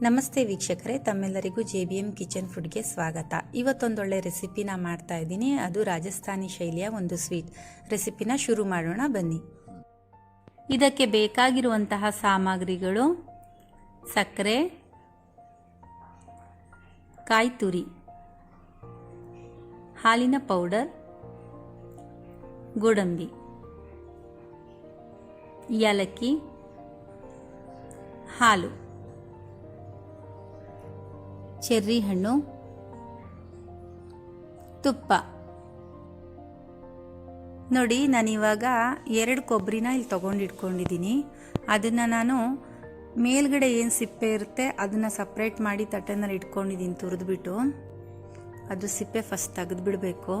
ನಮಸ್ತೆ ವೀಕ್ಷಕರೇ, ತಮ್ಮೆಲ್ಲರಿಗೂ ಜೆ ಬಿ ಎಂ ಕಿಚನ್ ಫುಡ್ಗೆ ಸ್ವಾಗತ. ಇವತ್ತೊಂದೊಳ್ಳೆ ರೆಸಿಪಿನ ಮಾಡ್ತಾ ಇದ್ದೀನಿ. ಅದು ರಾಜಸ್ಥಾನಿ ಶೈಲಿಯ ಒಂದು ಸ್ವೀಟ್. ರೆಸಿಪಿನ ಶುರು ಮಾಡೋಣ, ಬನ್ನಿ. ಇದಕ್ಕೆ ಬೇಕಾಗಿರುವಂತಹ ಸಾಮಗ್ರಿಗಳು ಸಕ್ಕರೆ, ಕಾಯಿ ತುರಿ, ಹಾಲಿನ ಪೌಡರ್, ಗೋಡಂಬಿ, ಏಲಕ್ಕಿ, ಹಾಲು. ಚೆರ್ರಿ ಹಣ್ಣು. ತುಪ್ಪ. ನೋಡಿ ನಾನಿವಾಗ ಎರಡು ಕೊಬ್ಬರಿನ ಇಲ್ಲಿ ತೊಗೊಂಡು ಇಟ್ಕೊಂಡಿದ್ದೀನಿ. ಅದನ್ನು ನಾನು ಮೇಲ್ಗಡೆ ಏನು ಸಿಪ್ಪೆ ಇರುತ್ತೆ ಅದನ್ನು ಸಪ್ರೇಟ್ ಮಾಡಿ ತಟ್ಟೆನಲ್ಲಿ ಇಟ್ಕೊಂಡಿದ್ದೀನಿ, ತುರಿದ್ಬಿಟ್ಟು. ಅದು ಸಿಪ್ಪೆ ಫಸ್ಟ್ ತೆಗೆದುಬಿಡಬೇಕು.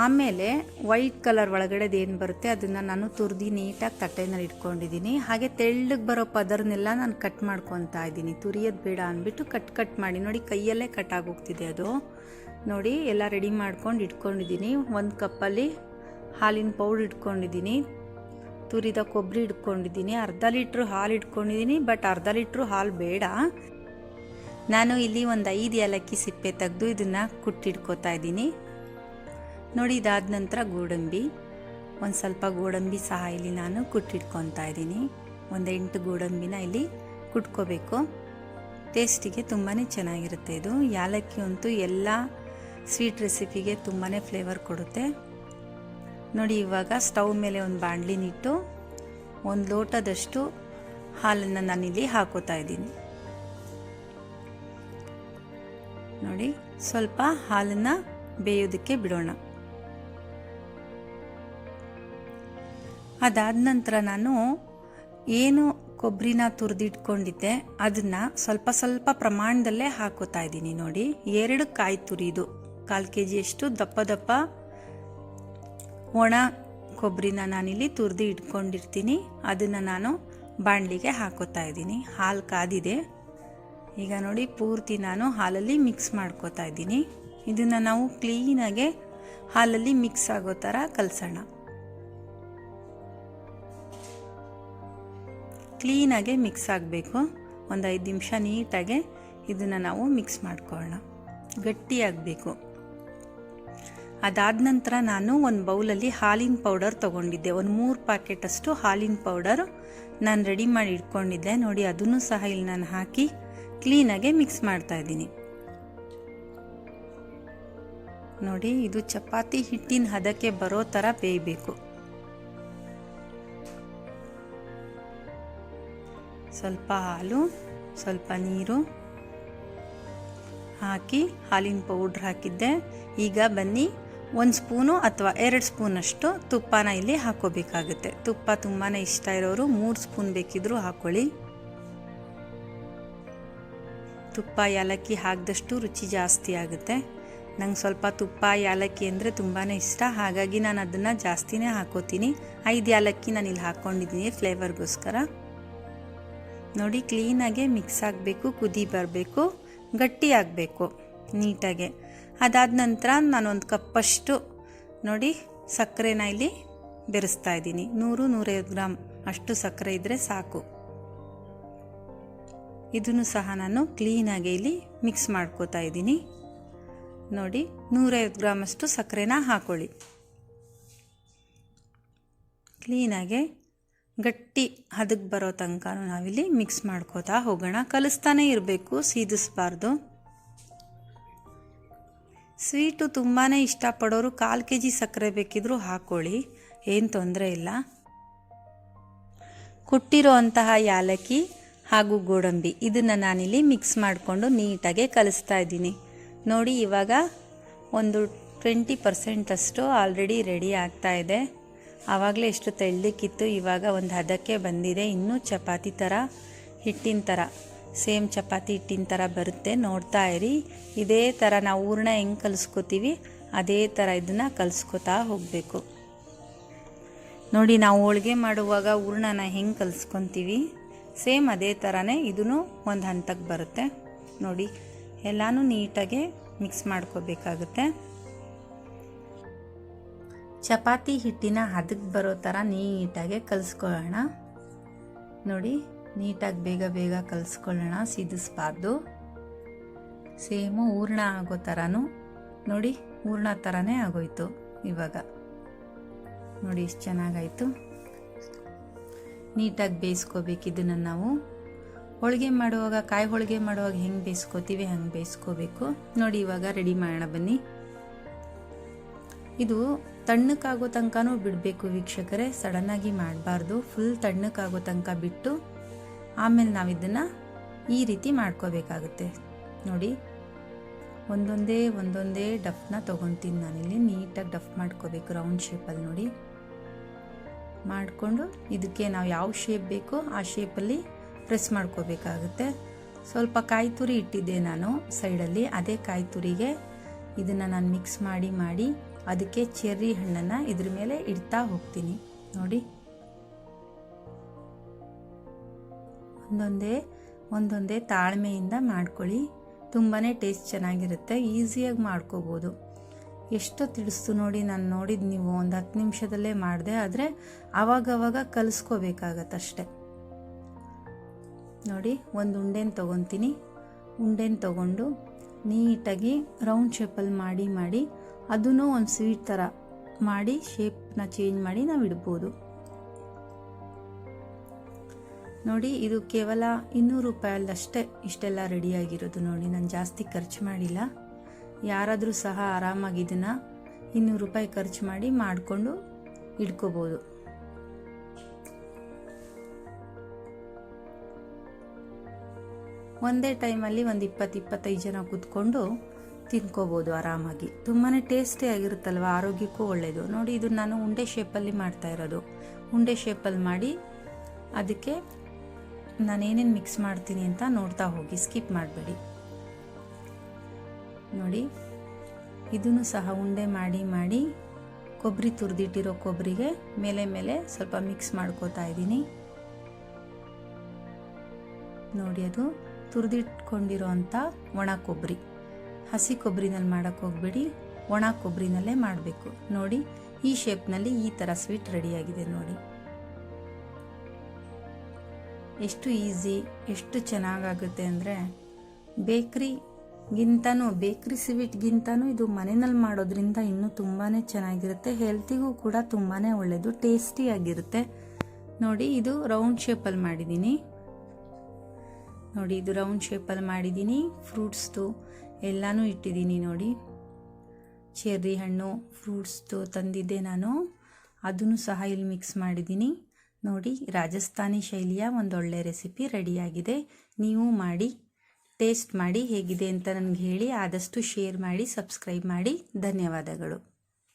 ಆಮೇಲೆ ವೈಟ್ ಕಲರ್ ಒಳಗಡೆದು ಏನು ಬರುತ್ತೆ, ಅದನ್ನು ನಾನು ತುರಿದು ನೀಟಾಗಿ ತಟ್ಟೆನಲ್ಲಿ ಇಟ್ಕೊಂಡಿದ್ದೀನಿ. ಹಾಗೆ ತೆಳ್ಳಗೆ ಬರೋ ಪದರ್ನೆಲ್ಲ ನಾನು ಕಟ್ ಮಾಡ್ಕೊತಾ ಇದ್ದೀನಿ. ತುರಿಯೋದು ಬೇಡ ಅಂದ್ಬಿಟ್ಟು ಕಟ್ ಕಟ್ ಮಾಡಿ, ನೋಡಿ ಕೈಯಲ್ಲೇ ಕಟ್ ಆಗೋಗ್ತಿದೆ ಅದು. ನೋಡಿ, ಎಲ್ಲ ರೆಡಿ ಮಾಡ್ಕೊಂಡು ಇಟ್ಕೊಂಡಿದ್ದೀನಿ. ಒಂದು ಕಪ್ಪಲ್ಲಿ ಹಾಲಿನ ಪೌಡ್ರ್ ಇಟ್ಕೊಂಡಿದ್ದೀನಿ. ತುರಿದ ಕೊಬ್ಬರಿ ಇಟ್ಕೊಂಡಿದ್ದೀನಿ. ಅರ್ಧ ಲೀಟ್ರ್ ಹಾಲು ಇಟ್ಕೊಂಡಿದ್ದೀನಿ, ಬಟ್ ಅರ್ಧ ಲೀಟ್ರು ಹಾಲು ಬೇಡ. ನಾನು ಇಲ್ಲಿ ಒಂದು ಐದು ಏಲಕ್ಕಿ ಸಿಪ್ಪೆ ತೆಗೆದು ಇದನ್ನು ಕುಟ್ಟಿಟ್ಕೋತಾ ಇದ್ದೀನಿ. ನೋಡಿ, ಇದಾದ ನಂತರ ಗೋಡಂಬಿ, ಒಂದು ಸ್ವಲ್ಪ ಗೋಡಂಬಿ ಸಹ ಇಲ್ಲಿ ನಾನು ಕುಟ್ಟಿಟ್ಕೊತಾ ಇದ್ದೀನಿ. ಒಂದು ಎಂಟು ಗೋಡಂಬಿನ ಇಲ್ಲಿ ಕುಟ್ಕೋಬೇಕು. ಟೇಸ್ಟಿಗೆ ತುಂಬಾ ಚೆನ್ನಾಗಿರುತ್ತೆ ಇದು. ಯಾಲಕ್ಕಿ ಅಂತೂ ಎಲ್ಲ ಸ್ವೀಟ್ ರೆಸಿಪಿಗೆ ತುಂಬಾ ಫ್ಲೇವರ್ ಕೊಡುತ್ತೆ. ನೋಡಿ, ಇವಾಗ ಸ್ಟವ್ ಮೇಲೆ ಒಂದು ಬಾಣಲಿನಿಟ್ಟು ಒಂದು ಲೋಟದಷ್ಟು ಹಾಲನ್ನು ನಾನಿಲ್ಲಿ ಹಾಕೋತಾ ಇದ್ದೀನಿ. ನೋಡಿ, ಸ್ವಲ್ಪ ಹಾಲನ್ನು ಬೇಯೋದಕ್ಕೆ ಬಿಡೋಣ. ಅದಾದ ನಂತರ ನಾನು ಏನು ಕೊಬ್ಬರಿನ ತುರಿದಿಟ್ಕೊಂಡಿದ್ದೆ, ಅದನ್ನು ಸ್ವಲ್ಪ ಸ್ವಲ್ಪ ಪ್ರಮಾಣದಲ್ಲೇ ಹಾಕೋತಾ ಇದ್ದೀನಿ ನೋಡಿ. ಎರಡು ಕಾಯಿ ತುರಿದು, ಕಾಲು ಕೆ ಜಿಯಷ್ಟು ದಪ್ಪ ದಪ್ಪ ಒಣ ಕೊಬ್ಬರಿನ ನಾನಿಲ್ಲಿ ತುರಿದು ಇಟ್ಕೊಂಡಿರ್ತೀನಿ. ಅದನ್ನು ನಾನು ಬಾಣಲಿಗೆ ಹಾಕೋತಾ ಇದ್ದೀನಿ. ಹಾಲು ಕಾದಿದೆ. ಈಗ ನೋಡಿ ಪೂರ್ತಿ ನಾನು ಹಾಲಲ್ಲಿ ಮಿಕ್ಸ್ ಮಾಡ್ಕೋತಾ ಇದ್ದೀನಿ. ಇದನ್ನು ನಾವು ಕ್ಲೀನಾಗೆ ಹಾಲಲ್ಲಿ ಮಿಕ್ಸ್ ಆಗೋ ಥರ ಕಲಸೋಣ. ಕ್ಲೀನಾಗೆ ಮಿಕ್ಸ್ ಆಗಬೇಕು. ಒಂದು ಐದು ನಿಮಿಷ ನೀಟಾಗೆ ಇದನ್ನು ನಾವು ಮಿಕ್ಸ್ ಮಾಡ್ಕೊಳ್ಳೋಣ. ಗಟ್ಟಿಯಾಗಬೇಕು. ಅದಾದ ನಂತರ ನಾನು ಒಂದು ಬೌಲಲ್ಲಿ ಹಾಲಿನ ಪೌಡರ್ ತೊಗೊಂಡಿದ್ದೆ. ಒಂದು ಮೂರು ಪ್ಯಾಕೆಟಷ್ಟು ಹಾಲಿನ ಪೌಡರ್ ನಾನು ರೆಡಿ ಮಾಡಿ ಇಟ್ಕೊಂಡಿದ್ದೆ. ನೋಡಿ, ಅದನ್ನು ಸಹ ಇಲ್ಲಿ ನಾನು ಹಾಕಿ ಕ್ಲೀನಾಗೆ ಮಿಕ್ಸ್ ಮಾಡ್ತಾ ಇದ್ದೀನಿ. ನೋಡಿ, ಇದು ಚಪಾತಿ ಹಿಟ್ಟಿನ ಹದಕ್ಕೆ ಬರೋ ಥರ ಬೇಯಬೇಕು. ಸ್ವಲ್ಪ ಹಾಲು, ಸ್ವಲ್ಪ ನೀರು ಹಾಕಿ ಹಾಲಿನ ಪೌಡ್ರ್ ಹಾಕಿದ್ದೆ. ಈಗ ಬನ್ನಿ, ಒಂದು ಸ್ಪೂನು ಅಥವಾ ಎರಡು ಸ್ಪೂನಷ್ಟು ತುಪ್ಪನ ಇಲ್ಲಿ ಹಾಕೋಬೇಕಾಗುತ್ತೆ. ತುಪ್ಪ ತುಂಬಾ ಇಷ್ಟ ಇರೋರು ಮೂರು ಸ್ಪೂನ್ ಬೇಕಿದ್ರೂ ಹಾಕ್ಕೊಳ್ಳಿ ತುಪ್ಪ ಏಲಕ್ಕಿ ಹಾಕಿದಷ್ಟು ರುಚಿ ಜಾಸ್ತಿ ಆಗುತ್ತೆ. ನಂಗೆ ಸ್ವಲ್ಪ ತುಪ್ಪ ಏಲಕ್ಕಿ ಅಂದರೆ ತುಂಬಾ ಇಷ್ಟ. ಹಾಗಾಗಿ ನಾನು ಅದನ್ನು ಜಾಸ್ತಿನೇ ಹಾಕೋತೀನಿ. ಐದು ಯಾಲಕ್ಕಿ ನಾನು ಇಲ್ಲಿ ಹಾಕ್ಕೊಂಡಿದ್ದೀನಿ ಫ್ಲೇವರ್ಗೋಸ್ಕರ ನೋಡಿ, ಕ್ಲೀನಾಗೆ ಮಿಕ್ಸ್ ಆಗಬೇಕು, ಕುದಿ ಬರಬೇಕು, ಗಟ್ಟಿ ಆಗಬೇಕು, ನೀಟಾಗೆ. ಅದಾದ ನಂತರ ನಾನೊಂದು ಕಪ್ಪಷ್ಟು ನೋಡಿ ಸಕ್ಕರೆನ ಇಲ್ಲಿ ಬೆರೆಸ್ತಾ ಇದ್ದೀನಿ. ನೂರು, ನೂರೈವತ್ತು ಗ್ರಾಮ್ ಅಷ್ಟು ಸಕ್ಕರೆ ಇದ್ದರೆ ಸಾಕು. ಇದನ್ನು ಸಹ ನಾನು ಕ್ಲೀನಾಗಿ ಇಲ್ಲಿ ಮಿಕ್ಸ್ ಮಾಡ್ಕೋತಾ ಇದ್ದೀನಿ. ನೋಡಿ, ನೂರೈವತ್ತು ಗ್ರಾಮಷ್ಟು ಸಕ್ಕರೆನ ಹಾಕೊಳ್ಳಿ. ಕ್ಲೀನಾಗೆ ಗಟ್ಟಿ ಹದಕ್ಕೆ ಬರೋ ತನಕ ನಾವಿಲ್ಲಿ ಮಿಕ್ಸ್ ಮಾಡ್ಕೋತಾ ಹೋಗೋಣ. ಕಲಿಸ್ತಾನೆ ಇರಬೇಕು, ಸೀದಿಸ್ಬಾರ್ದು. ಸ್ವೀಟು ತುಂಬಾ ಇಷ್ಟಪಡೋರು ಕಾಲು ಕೆ ಜಿ ಸಕ್ಕರೆ ಬೇಕಿದ್ರೂ ಹಾಕ್ಕೊಳ್ಳಿ ಏನು ತೊಂದರೆ ಇಲ್ಲ. ಕುಟ್ಟಿರೋ ಅಂತಹ ಯಾಲಕ್ಕಿ ಹಾಗೂ ಗೋಡಂಬಿ ಇದನ್ನು ನಾನಿಲ್ಲಿ ಮಿಕ್ಸ್ ಮಾಡಿಕೊಂಡು ನೀಟಾಗೆ ಕಲಿಸ್ತಾ ಇದ್ದೀನಿ. ನೋಡಿ, ಇವಾಗ ಒಂದು ಟ್ವೆಂಟಿ ಪರ್ಸೆಂಟಷ್ಟು ಆಲ್ರೆಡಿ ರೆಡಿ ಆಗ್ತಾ ಇದೆ. ಆವಾಗಲೇ ಎಷ್ಟು ತೆಳ್ಳಕ್ಕಿತ್ತು ಇವಾಗ ಒಂದು ಹದಕ್ಕೆ ಬಂದಿದೆ. ಇನ್ನೂ ಚಪಾತಿ ಥರ ಹಿಟ್ಟಿನ ಥರ ಸೇಮ್ ಚಪಾತಿ ಹಿಟ್ಟಿನ ಥರ ಬರುತ್ತೆ. ನೋಡ್ತಾ ಇರಿ. ಇದೇ ಥರ ನಾವು ಹೂರ್ಣ ಹೆಂಗೆ ಕಲಿಸ್ಕೋತೀವಿ, ಅದೇ ಥರ ಇದನ್ನು ಕಲಿಸ್ಕೋತಾ ಹೋಗಬೇಕು. ನೋಡಿ, ನಾವು ಹೋಳಿಗೆ ಮಾಡುವಾಗ ಹೂರ್ಣನ ಹೆಂಗೆ ಕಲಿಸ್ಕೊತೀವಿ, ಸೇಮ್ ಅದೇ ಥರನೇ ಇದೂ ಒಂದು ಹಂತಕ್ಕೆ ಬರುತ್ತೆ. ನೋಡಿ, ಎಲ್ಲನೂ ನೀಟಾಗಿ ಮಿಕ್ಸ್ ಮಾಡ್ಕೋಬೇಕಾಗುತ್ತೆ. ಚಪಾತಿ ಹಿಟ್ಟಿನ ಹದಕ್ಕೆ ಬರೋ ಥರ ನೀಟಾಗಿ ಕಲಿಸ್ಕೊಳ್ಳೋಣ. ನೋಡಿ, ನೀಟಾಗಿ ಬೇಗ ಬೇಗ ಕಲಿಸ್ಕೊಳ್ಳೋಣ, ಸಿದಿಸ್ಬಾರ್ದು. ಸೇಮು ಹೂರ್ಣ ಆಗೋ ಥರನೂ ನೋಡಿ, ಹೂರ್ಣ ಥರನೇ ಆಗೋಯ್ತು ಇವಾಗ. ನೋಡಿ ಎಷ್ಟು ಚೆನ್ನಾಗಾಯಿತು. ನೀಟಾಗಿ ಬೇಯಿಸ್ಕೋಬೇಕು ಇದನ್ನು ನಾವು. ಹೋಳಿಗೆ ಮಾಡುವಾಗ, ಕಾಯಿ ಹೋಳಿಗೆ ಮಾಡುವಾಗ ಹೆಂಗೆ ಬೇಯಿಸ್ಕೋತೀವಿ ಹಂಗೆ ಬೇಯಿಸ್ಕೋಬೇಕು. ನೋಡಿ, ಇವಾಗ ರೆಡಿ ಮಾಡೋಣ ಬನ್ನಿ. ಇದು ತಣ್ಣಕ್ಕಾಗೋ ತನಕನೂ ಬಿಡಬೇಕು ವೀಕ್ಷಕರೇ, ಸಡನ್ನಾಗಿ ಮಾಡಬಾರ್ದು. ಫುಲ್ ತಣ್ಣಕ್ಕಾಗೋ ತನಕ ಬಿಟ್ಟು ಆಮೇಲೆ ನಾವು ಇದನ್ನು ಈ ರೀತಿ ಮಾಡ್ಕೋಬೇಕಾಗುತ್ತೆ. ನೋಡಿ, ಒಂದೊಂದೇ ಒಂದೊಂದೇ ಡಫ್ನ ತೊಗೊತೀನಿ ನಾನಿಲ್ಲಿ. ನೀಟಾಗಿ ಡಫ್ ಮಾಡ್ಕೋಬೇಕು ರೌಂಡ್ ಶೇಪಲ್ಲಿ ನೋಡಿ. ಮಾಡಿಕೊಂಡು ಇದಕ್ಕೆ ನಾವು ಯಾವ ಶೇಪ್ ಬೇಕೋ ಆ ಶೇಪಲ್ಲಿ ಪ್ರೆಸ್ ಮಾಡ್ಕೋಬೇಕಾಗುತ್ತೆ. ಸ್ವಲ್ಪ ಕಾಯಿ ತುರಿ ಇಟ್ಟಿದ್ದೆ ನಾನು ಸೈಡಲ್ಲಿ ಅದೇ ಕಾಯಿ ತುರಿಗೆ ಇದನ್ನು ನಾನು ಮಿಕ್ಸ್ ಮಾಡಿ ಮಾಡಿ ಅದಕ್ಕೆ ಚೆರ್ರಿ ಹಣ್ಣನ್ನು ಇದ್ರ ಮೇಲೆ ಇಡ್ತಾ ಹೋಗ್ತೀನಿ. ನೋಡಿ. ಒಂದೊಂದೇ ಒಂದೊಂದೇ ತಾಳ್ಮೆಯಿಂದ ಮಾಡ್ಕೊಳ್ಳಿ. ತುಂಬಾ ಟೇಸ್ಟ್ ಚೆನ್ನಾಗಿರುತ್ತೆ. ಈಸಿಯಾಗಿ ಮಾಡ್ಕೋಬೋದು. ಎಷ್ಟು ತಿಳಿಸ್ತು ನೋಡಿ ನಾನು ನೋಡಿದ್ದು ನೀವು. ಒಂದು ಹತ್ತು ನಿಮಿಷದಲ್ಲೇ ಮಾಡಿದೆ, ಆದರೆ ಆವಾಗವಾಗ ಕಲಿಸ್ಕೋಬೇಕಾಗತ್ತಷ್ಟೆ ನೋಡಿ, ಒಂದು ಉಂಡೆನ ತೊಗೊತೀನಿ. ಉಂಡೆನ ತೊಗೊಂಡು ನೀಟಾಗಿ ರೌಂಡ್ ಶೇಪಲ್ಲಿ ಮಾಡಿ ಮಾಡಿ ಅದನ್ನು ಒಂದು ಸ್ವೀಟ್ ಥರ ಮಾಡಿ ಶೇಪ್ನ ಚೇಂಜ್ ಮಾಡಿ ನಾವು ಇಡ್ಬೋದು. ನೋಡಿ, ಇದು ಕೇವಲ ಇನ್ನೂರು ರೂಪಾಯಲ್ಲಷ್ಟೇ ಇಷ್ಟೆಲ್ಲ ರೆಡಿಯಾಗಿರೋದು ನೋಡಿ, ನಾನು ಜಾಸ್ತಿ ಖರ್ಚು ಮಾಡಿಲ್ಲ. ಯಾರಾದರೂ ಸಹ ಆರಾಮಾಗಿ ಇದನ್ನು ಇನ್ನೂರು ರೂಪಾಯಿ ಖರ್ಚು ಮಾಡಿ ಮಾಡಿಕೊಂಡು ಇಡ್ಕೋಬೋದು ಒಂದೇ ಟೈಮಲ್ಲಿ ಒಂದು ಇಪ್ಪತ್ತು ಇಪ್ಪತ್ತೈದು ಜನ ಕೂತ್ಕೊಂಡು ತಿನ್ಕೋಬೋದು ಆರಾಮಾಗಿ. ತುಂಬಾ ಟೇಸ್ಟಿ ಆಗಿರುತ್ತಲ್ವ? ಆರೋಗ್ಯಕ್ಕೂ ಒಳ್ಳೆಯದು ನೋಡಿ, ಇದು ನಾನು ಉಂಡೆ ಶೇಪಲ್ಲಿ ಮಾಡ್ತಾ ಇರೋದು. ಉಂಡೆ ಶೇಪಲ್ಲಿ ಮಾಡಿ ಅದಕ್ಕೆ ನಾನು ಏನೇನು ಮಿಕ್ಸ್ ಮಾಡ್ತೀನಿ ಅಂತ ನೋಡ್ತಾ ಹೋಗಿ. ಸ್ಕಿಪ್ ಮಾಡಬೇಡಿ. ನೋಡಿ, ಇದನ್ನು ಸಹ ಉಂಡೆ ಮಾಡಿ ಮಾಡಿ ಕೊಬ್ಬರಿ ತುರಿದಿಟ್ಟಿರೋ ಕೊಬ್ಬರಿಗೆ ಮೇಲೆ ಮೇಲೆ ಸ್ವಲ್ಪ ಮಿಕ್ಸ್ ಮಾಡ್ಕೋತಾ ಇದ್ದೀನಿ. ನೋಡಿ ಅದು. ತುರಿದಿಟ್ಕೊಂಡಿರೋ ಅಂಥ ಒಣ ಕೊಬ್ಬರಿ. ಹಸಿ ಕೊಬ್ಬರಿನಲ್ಲಿ ಮಾಡೋಕ್ಕೆ ಹೋಗಬೇಡಿ, ಒಣ ಕೊಬ್ಬರಿನಲ್ಲೇ ಮಾಡಬೇಕು. ನೋಡಿ, ಈ ಶೇಪ್ನಲ್ಲಿ ಈ ಥರ ಸ್ವೀಟ್ ರೆಡಿಯಾಗಿದೆ ನೋಡಿ. ಎಷ್ಟು ಈಸಿ, ಎಷ್ಟು ಚೆನ್ನಾಗಾಗುತ್ತೆ ಅಂದರೆ ಬೇಕ್ರಿಗಿಂತನೂ, ಬೇಕ್ರಿ ಸ್ವೀಟ್ಗಿಂತನೂ ಇದು ಮನೆಯಲ್ಲಿ ಮಾಡೋದ್ರಿಂದ ಇನ್ನೂ ತುಂಬಾ ಚೆನ್ನಾಗಿರುತ್ತೆ. ಹೆಲ್ತಿಗೂ ಕೂಡ ತುಂಬಾ ಒಳ್ಳೆಯದು ಟೇಸ್ಟಿಯಾಗಿರುತ್ತೆ ನೋಡಿ, ಇದು ರೌಂಡ್ ಶೇಪಲ್ಲಿ ಮಾಡಿದ್ದೀನಿ. ನೋಡಿ, ಇದು ರೌಂಡ್ ಶೇಪಲ್ಲಿ ಮಾಡಿದ್ದೀನಿ. ಫ್ರೂಟ್ಸ್ದು ಎಲ್ಲನೂ ಇಟ್ಟಿದ್ದೀನಿ ನೋಡಿ. ಚೆರ್ರಿ ಹಣ್ಣು ಫ್ರೂಟ್ಸ್ದು ತಂದಿದ್ದೆ ನಾನು. ಅದನ್ನು ಸಹ ಇಲ್ಲಿ ಮಿಕ್ಸ್ ಮಾಡಿದ್ದೀನಿ. ನೋಡಿ, ರಾಜಸ್ಥಾನಿ ಶೈಲಿಯ ಒಂದೊಳ್ಳೆ ರೆಸಿಪಿ ರೆಡಿಯಾಗಿದೆ. ನೀವು ಮಾಡಿ ಟೇಸ್ಟ್ ಮಾಡಿ ಹೇಗಿದೆ ಅಂತ ನನಗೆ ಹೇಳಿ, ಆದಷ್ಟು ಶೇರ್ ಮಾಡಿ ಸಬ್ಸ್ಕ್ರೈಬ್ ಮಾಡಿ. ಧನ್ಯವಾದಗಳು.